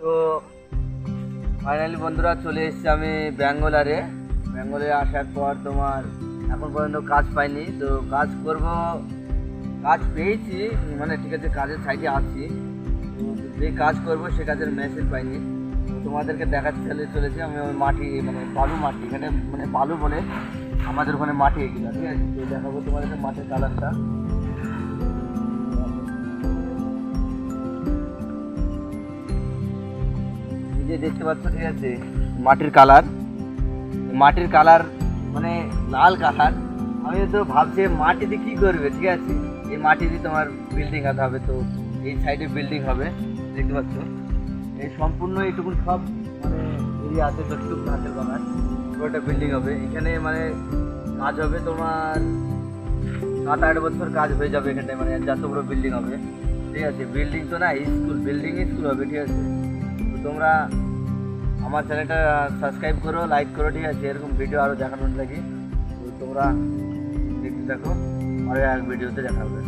তো ফাইনালি বন্ধুরা চলে এসেছি আমি ব্যাঙ্গোলারে। ব্যাঙ্গোলে আসার পর তোমার এখন পর্যন্ত কাজ পাইনি। তো কাজ করব, কাজ পেয়েছি মানে ঠিক আছে, কাজের সাইডে আছি। যে কাজ করব সে কাজের মেসেজ পাইনি। তোমাদেরকে দেখাতে চলে চলেছি, আমি ওই মাটি মানে বালু মাটি, এখানে মানে বালু বলে আমাদের ওখানে মাটি এগুলো, ঠিক আছে? তো দেখাবো তোমাদেরকে মাটির কালারটা যে দেখতে পাচ্ছ, ঠিক আছে? মাটির কালার। মাটির কালার মানে লাল কালার। আমি তো ভাবছি মাটি দিয়ে কী করবে, ঠিক আছে? এই মাটি দিয়ে তোমার বিল্ডিং আতে হবে তো, এই সাইডে বিল্ডিং হবে, দেখতে পাচ্ছ? এই সম্পূর্ণ এইটুকুন সব মানে এরিয়া আছে, যতটুকু নাচের বাগান, পুরোটা বিল্ডিং হবে। এখানে মানে কাজ হবে তোমার সাত আট বছর কাজ হয়ে যাবে এখানটায় মানে যত বড় বিল্ডিং হবে, ঠিক আছে? বিল্ডিং তো না স্কুল বিল্ডিং স্কুল হবে, ঠিক আছে? তোমরা আমার চ্যানেলটা সাবস্ক্রাইব করো লাইক করো, ঠিক আছে? এরকম ভিডিও আরও দেখানোর লাগি। তোমরা দেখতে থাকো আর এক ভিডিওতে দেখা হবে।